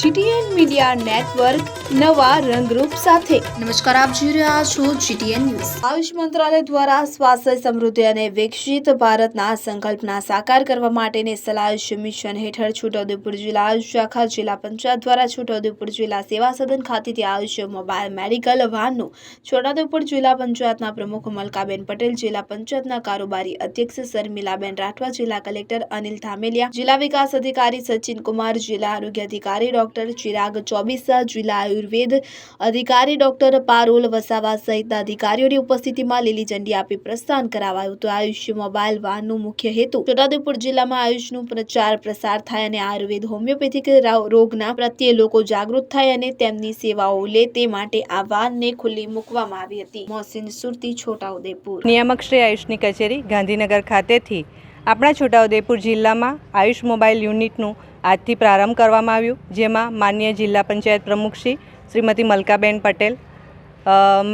GTN media network નવા રંગરૂપ સાથે. નમસ્કાર આપ જોઈ રહ્યા છો જીટીએન ન્યૂઝ. આયુષ મંત્રાલય દ્વારા સ્વાસ્થ્ય સમૃદ્ધિ અને વિકસિત ભારતના સંકલ્પના સાકાર કરવા માટેની આયુષ મિશન હેઠળ છોટાઉદેપુર જિલ્લા આયુષ શાખા જિલ્લા પંચાયત દ્વારા છોટાઉદેપુર જિલ્લા સેવા સદન ખાતેથી આયુષ મોબાઈલ મેડિકલ વાનનું છોટાઉદેપુર જિલ્લા પંચાયતના પ્રમુખ મલકાબેન પટેલ જિલ્લા પંચાયતના કારોબારી અધ્યક્ષ શર્મિલાબેન રાઠવા જિલ્લા કલેક્ટર અનિલ ધામેલિયા જિલ્લા વિકાસ અધિકારી સચિન કુમાર જિલ્લા આરોગ્ય અધિકારી ડોક્ટર ચિરાગ ચોબીસા, જિલ્લા આયુર્વેદ અધિકારી ડોક્ટર પારોલ વસાવા સહિતના અધિકારીઓની ઉપસ્થિતિમાં લીલી ઝંડી આપી પ્રસ્થાન કરાવાયું તો આયુષ મોબાઈલ વાનનું મુખ્ય હેતુ છોટાઉદેપુર જિલ્લામાં આયુષનું પ્રચાર પ્રસાર થાય અને આયુર્વેદ હોમિયોપેથિક રોગના પ્રત્યે લોકો જાગૃત થાય અને તેમની સેવાઓ લે તે માટે આ વાનને ખુલ્લી મૂકવામાં આવી હતી. મોહસિન સુરતી, છોટાઉદેપુર. નિયામક શ્રી આયુષની કચેરી ગાંધીનગર ખાતેથી આપણા છોટાઉદેપુર જિલ્લામાં આયુષ મોબાઈલ યુનિટનું આજથી પ્રારંભ કરવામાં આવ્યું, જેમાં માનનીય જિલ્લા પંચાયત પ્રમુખશ્રી શ્રીમતી મલકાબેન પટેલ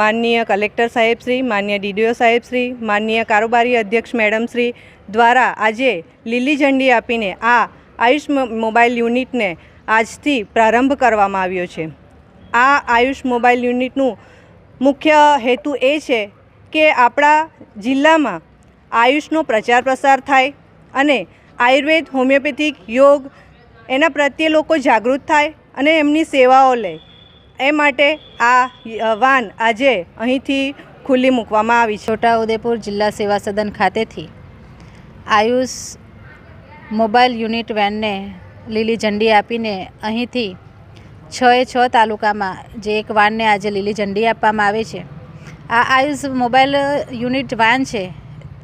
માનનીય કલેક્ટર સાહેબ શ્રી, માનનીય ડીડીઓ સાહેબશ્રી માનનીય કારોબારી અધ્યક્ષ મેડમ શ્રી દ્વારા આજે લીલી ઝંડી આપીને આ આયુષ મોબાઈલ યુનિટને આજથી પ્રારંભ કરવામાં આવ્યો છે. આ આયુષ મોબાઈલ યુનિટનું મુખ્ય હેતુ એ છે કે આપણા જિલ્લામાં આયુષનો પ્રચાર પ્રસાર થાય અને આયુર્વેદ, હોમિયોપેથિક, યોગ એના પ્રત્યે લોકો જાગૃત થાય અને એમની સેવાઓ લે. એ માટે આ વાન આજે અહીંથી ખુલ્લી મૂકવામાં આવી છે. છોટાઉદેપુર જિલ્લા સેવા સદન ખાતેથી આયુષ મોબાઈલ યુનિટ વેનને લીલી ઝંડી આપીને અહીંથી છ એ છ તાલુકામાં જે એક વાનને આજે લીલી ઝંડી આપવામાં આવે છે. આ આયુષ મોબાઈલ યુનિટ વાન છે.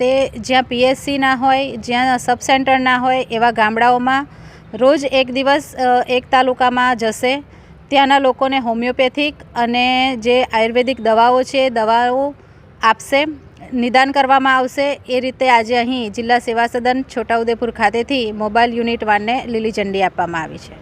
તે જ્યાં પીએસસીના હોય, જ્યાં સબ સેન્ટર ના હોય, એવા ગામડાઓમાં રોજ એક દિવસ એક તાલુકામાં જશે. ત્યાંના લોકોને હોમિયોપેથિક અને જે આયુર્વેદિક દવાઓ છે, દવાઓ આપશે, નિદાન કરવામાં આવશે. એ રીતે આજે અહીં જિલ્લા સેવા સદન છોટાઉદેપુર ખાતેથી મોબાઈલ યુનિટ વાનને લીલી ઝંડી આપવામાં આવી છે.